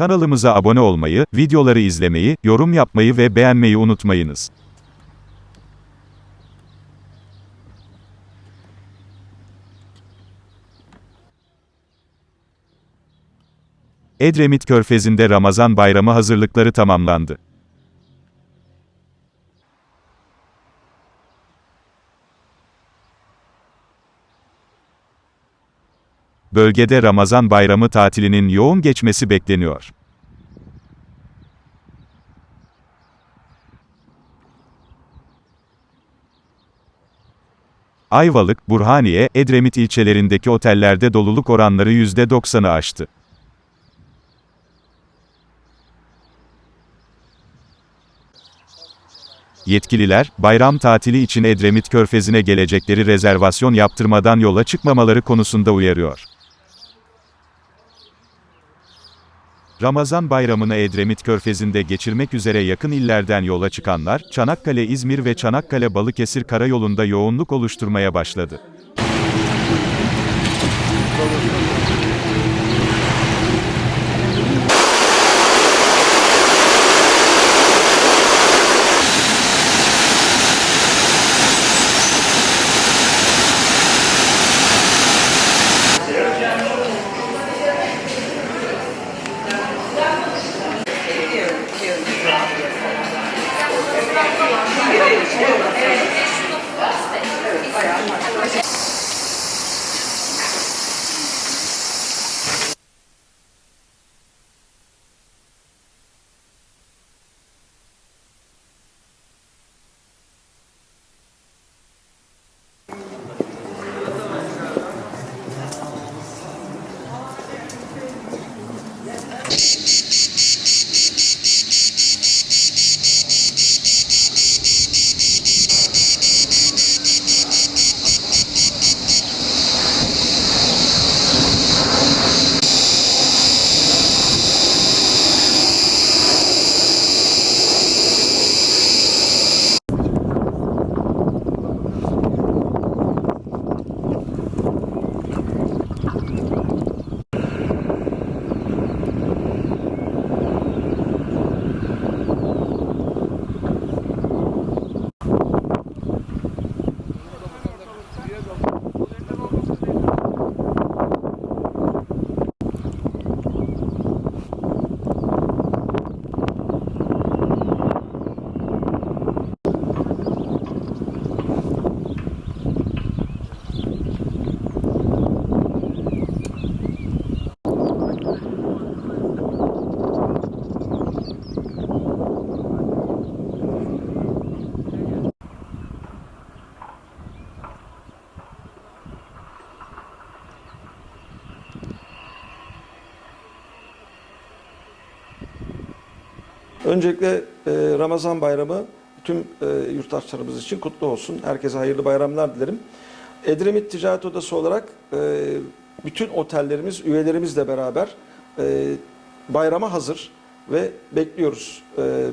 Kanalımıza abone olmayı, videoları izlemeyi, yorum yapmayı ve beğenmeyi unutmayınız. Edremit Körfezi'nde Ramazan bayramı hazırlıkları tamamlandı. Bölgede Ramazan bayramı tatilinin yoğun geçmesi bekleniyor. Ayvalık, Burhaniye, Edremit ilçelerindeki otellerde doluluk oranları %90'ı aştı. Yetkililer, bayram tatili için Edremit Körfezi'ne gelecekleri rezervasyon yaptırmadan yola çıkmamaları konusunda uyarıyor. Ramazan bayramını Edremit Körfezi'nde geçirmek üzere yakın illerden yola çıkanlar, Çanakkale-İzmir ve Çanakkale-Balıkesir karayolunda yoğunluk oluşturmaya başladı. Shh, shh. Öncelikle e, Ramazan bayramı tüm e, yurttaşlarımız için kutlu olsun. Herkese hayırlı bayramlar dilerim. Edremit Ticaret Odası olarak e, bütün otellerimiz, üyelerimizle beraber bayrama hazır ve bekliyoruz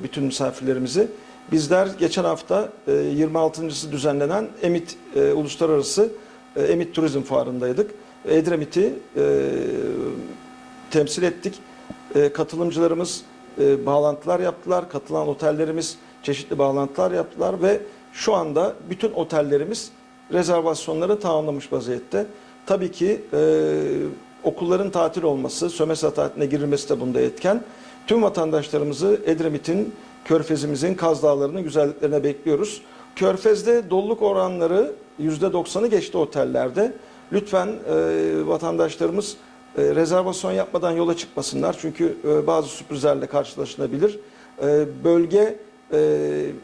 bütün misafirlerimizi. Bizler geçen hafta e, 26.sı düzenlenen Emit Uluslararası Emit Turizm Fuarı'ndaydık. Edremit'i temsil ettik. Katılımcılarımız e, bağlantılar yaptılar. Katılan otellerimiz çeşitli bağlantılar yaptılar ve şu anda bütün otellerimiz rezervasyonları tamamlamış vaziyette. Tabii ki e, okulların tatil olması, sömestr tatiline girilmesi de bunda etken. Tüm vatandaşlarımızı Edremit'in, Körfez'imizin, Kaz Dağları'nın güzelliklerine bekliyoruz. Körfez'de doluluk oranları %90'ı geçti otellerde. Lütfen e, vatandaşlarımız rezervasyon yapmadan yola çıkmasınlar. Çünkü e, bazı sürprizlerle karşılaşılabilir. E, bölge e,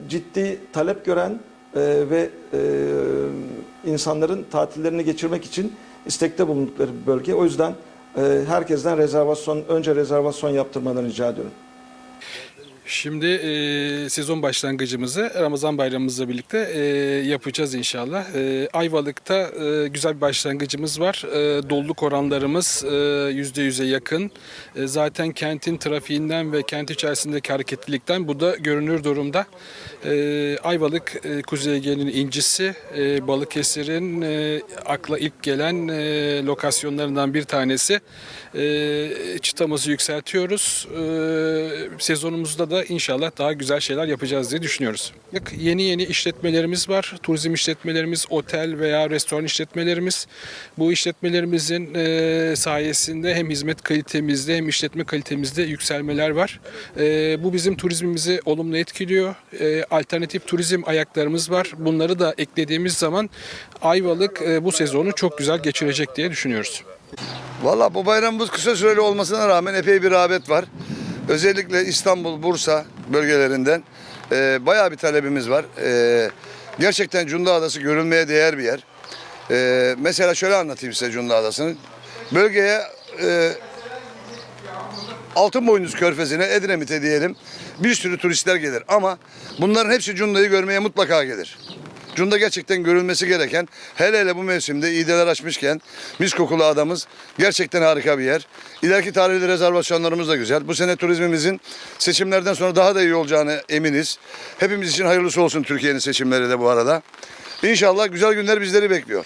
ciddi talep gören e, ve e, insanların tatillerini geçirmek için istekte bulundukları bir bölge. O yüzden e, herkesten rezervasyon, önce rezervasyon yaptırmalarını rica ediyorum. Şimdi e, sezon başlangıcımızı Ramazan bayramımızla birlikte e, yapacağız inşallah. E, Ayvalık'ta e, güzel bir başlangıcımız var. E, doluluk oranlarımız e, %100'e yakın. E, zaten kentin trafiğinden ve kent içerisindeki hareketlilikten bu da görünür durumda. E, Ayvalık e, Kuzey Ege'nin incisi, e, Balıkesir'in e, akla ilk gelen e, lokasyonlarından bir tanesi. E, çıtamızı yükseltiyoruz. E, sezonumuzda da inşallah daha güzel şeyler yapacağız diye düşünüyoruz. Yeni yeni işletmelerimiz var. Turizm işletmelerimiz, otel veya restoran işletmelerimiz. Bu işletmelerimizin e, sayesinde hem hizmet kalitemizde hem işletme kalitemizde yükselmeler var. E, bu bizim turizmimizi olumlu etkiliyor. E, alternatif turizm ayaklarımız var. Bunları da eklediğimiz zaman Ayvalık bu sezonu çok güzel geçirecek diye düşünüyoruz. Valla bu bayramımız kısa süreli olmasına rağmen epey bir rağbet var. Özellikle İstanbul, Bursa bölgelerinden e, bayağı bir talebimiz var. E, gerçekten Cunda Adası görülmeye değer bir yer. E, mesela şöyle anlatayım size Cunda Adası'nı. Bölgeye e, Altınboynuz Körfezi'ne, Edremit'e diyelim bir sürü turistler gelir. Ama bunların hepsi Cunda'yı görmeye mutlaka gelir. Cunda gerçekten görülmesi gereken, hele hele bu mevsimde iğdeler açmışken mis kokulu adamız gerçekten harika bir yer. İleriki tarihli rezervasyonlarımız da güzel. Bu sene turizmimizin seçimlerden sonra daha da iyi olacağını eminiz. Hepimiz için hayırlısı olsun Türkiye'nin seçimleri de bu arada. İnşallah güzel günler bizleri bekliyor.